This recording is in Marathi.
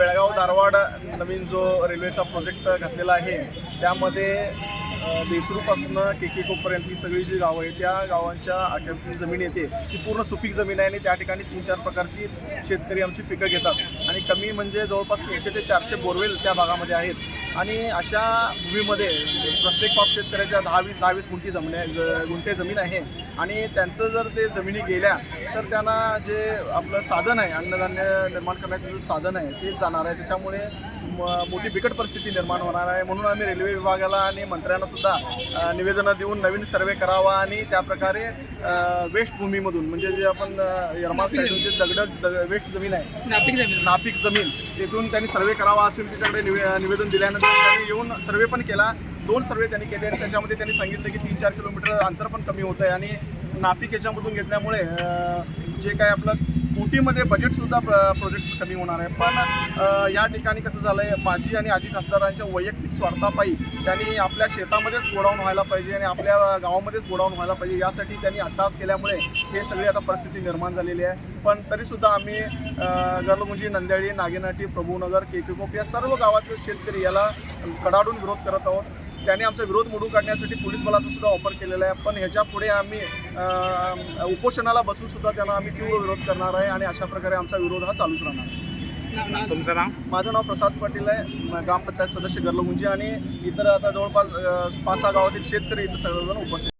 बेळगाव धारवाड नवीन जो रेल्वेचा प्रोजेक्ट घातलेला आहे त्यामध्ये अ, देसरूपासनं केकेकोपर्यंत ही सगळी जी गावं आहे त्या गावांच्या अखेरची जमीन येते ती पूर्ण सुपीक जमीन आहे आणि त्या ठिकाणी तीन चार प्रकारची शेतकरी आमची पिकं घेतात. आणि कमी म्हणजे जवळपास तीनशे ते चारशे बोरवेल त्या भागामध्ये आहेत. आणि अशा भूमीमध्ये प्रत्येक बाब शेतकऱ्याच्या दहा वीस दहा वीस गुंठी जमीन आहे ज गुंठे जमीन आहे. आणि त्यांचं जर ते जमिनी गेल्या तर त्यांना जे आपलं साधन आहे अन्नधान्य निर्माण करण्याचं जे साधन आहे ते जाणार आहे. त्याच्यामुळे मोठी बिकट परिस्थिती निर्माण होणार आहे. म्हणून आम्ही रेल्वे विभागाला आणि मंत्र्यांना सुद्धा निवेदनं देऊन नवीन सर्वे करावा आणि त्या प्रकारे अ, वेस्ट भूमीमधून म्हणजे जे आपण अ, यरमाळ साईडून जे दगड दग- वेस्ट जमीन आहे नापिक जमीन. नापीक जमीन तिथून त्यांनी सर्वे करावा असेल त्याच्याकडे निवे निवेदन दिल्यानंतर त्यांनी येऊन सर्वे पण केला. दोन सर्वे त्यांनी केले आणि त्याच्यामध्ये त्यांनी सांगितलं की तीन चार किलोमीटर अंतर पण कमी होतं आहे आणि नापिक याच्यामधून घेतल्यामुळे जे काय आपलं कोटीमध्ये बजेटसुद्धा प्रोजेक्ट कमी होणार आहे. पण या ठिकाणी कसं झालं आहे माजी आणि आजी खासदारांच्या वैयक्तिक स्वार्थापायी त्यांनी आपल्या शेतामध्येच गोडाऊन व्हायला पाहिजे आणि आपल्या गावामध्येच गोडाऊन व्हायला पाहिजे. यासाठी त्यांनी अट्टास केल्यामुळे हे सगळी आता परिस्थिती निर्माण झालेली आहे. पण तरीसुद्धा आम्ही अं, गरलमुंजी नंद्याळी नागेनाटी प्रभूनगर केकेकोप या सर्व गावातील शेतकरी याला कडाडून विरोध करत आहोत. त्यांनी आमचा विरोध मोडून काढण्यासाठी पोलीस बलाचा सुद्धा वापर केलेला आहे. पण ह्याच्या पुढे आम्ही उपोषणाला बसून सुद्धा त्यांना आम्ही तीव्र विरोध करणार आहे आणि अशा प्रकारे आमचा विरोध हा चालूच राहणार आहे. तुमचं नाव? माझं नाव प्रसाद पाटील आहे. ग्रामपंचायत सदस्य गरलमुंजी आणि इतर आता जवळपास पाच सहा गावातील शेतकरी इथं सगळेजण उपस्थित